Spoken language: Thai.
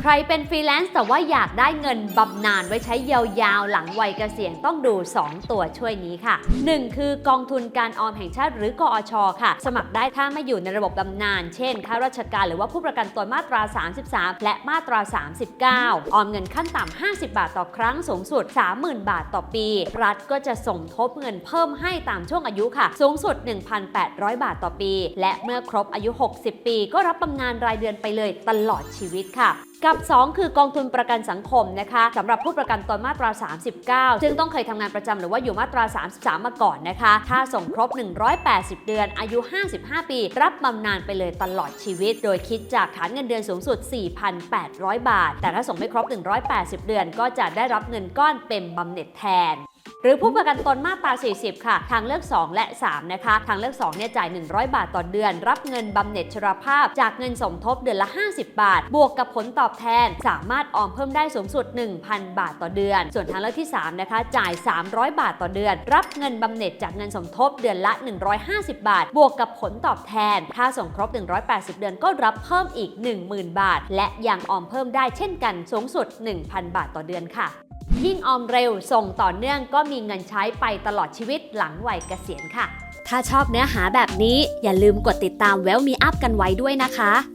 ใครเป็นฟรีแลนซ์แต่ว่าอยากได้เงินบำนาญไว้ใช้ยาวๆ หลังวัยเกษียณต้องดู 2 ตัวช่วยนี้ค่ะ 1 คือกองทุนการออมแห่งชาติหรือกอชค่ะ สมัครได้ถ้าไม่อยู่ในระบบบำนาญเช่นข้าราชการหรือว่าผู้ประกันตนมาตรา 33 และมาตรา 39 ออมเงินขั้นต่ำ50 บาทต่อครั้งสูงสุด 30,000 บาทต่อปี รัฐก็จะสมทบเงินเพิ่มให้ตามช่วงอายุค่ะ สูงสุด 1,800 บาทต่อปี และเมื่อครบอายุ 60 ปี ก็รับบำนาญรายเดือนไปเลยตลอดชีวิตค่ะกับ 2 คือกองทุนประกันสังคมนะคะสำหรับผู้ประกันตนมาตรา 39 ซึ่งต้องเคยทำงานประจำหรือว่าอยู่มาตรา 33 มาก่อนนะคะ ถ้าส่งครบ 180 เดือน อายุ 55 ปี รับบำนาญไปเลยตลอดชีวิต โดยคิดจากฐานเงินเดือนสูงสุด 4,800 บาท แต่ถ้าส่งไม่ครบ 180 เดือน ก็จะได้รับเงินก้อนเป็นบำเหน็จแทน หรือผู้ประกันตนมาตรา 40 ค่ะ ทางเลือก 2 และ 3 นะคะ ทางเลือก 2 เนี่ยจ่าย 100 บาทต่อเดือน รับเงินบำเหน็จชราภาพ จากเงินสมทบเดือนละ 50 บาท บวกกับผลตอบแทน สามารถออมเพิ่มได้สูงสุด 1,000 บาทต่อเดือน ส่วนทางเลือกที่ 3 นะคะ จ่าย 300 บาทต่อเดือน รับเงินบำเหน็จจากเงินสมทบเดือนละ 150 บาท บวกกับผลตอบแทน ถ้าส่งครบ 180 เดือนก็รับเพิ่มอีก 10,000 บาท และยังออมเพิ่มได้เช่นกันสูงสุด 1,000 บาทต่อเดือนค่ะ ยิ่งออมเร็วส่งต่อเนื่องก็มีเงินใช้ไปตลอดชีวิตหลังวัยเกษียณค่ะ ถ้าชอบเนื้อหาแบบนี้อย่าลืมกดติดตาม w e l l Me Up กันไว้ด้วยนะคะ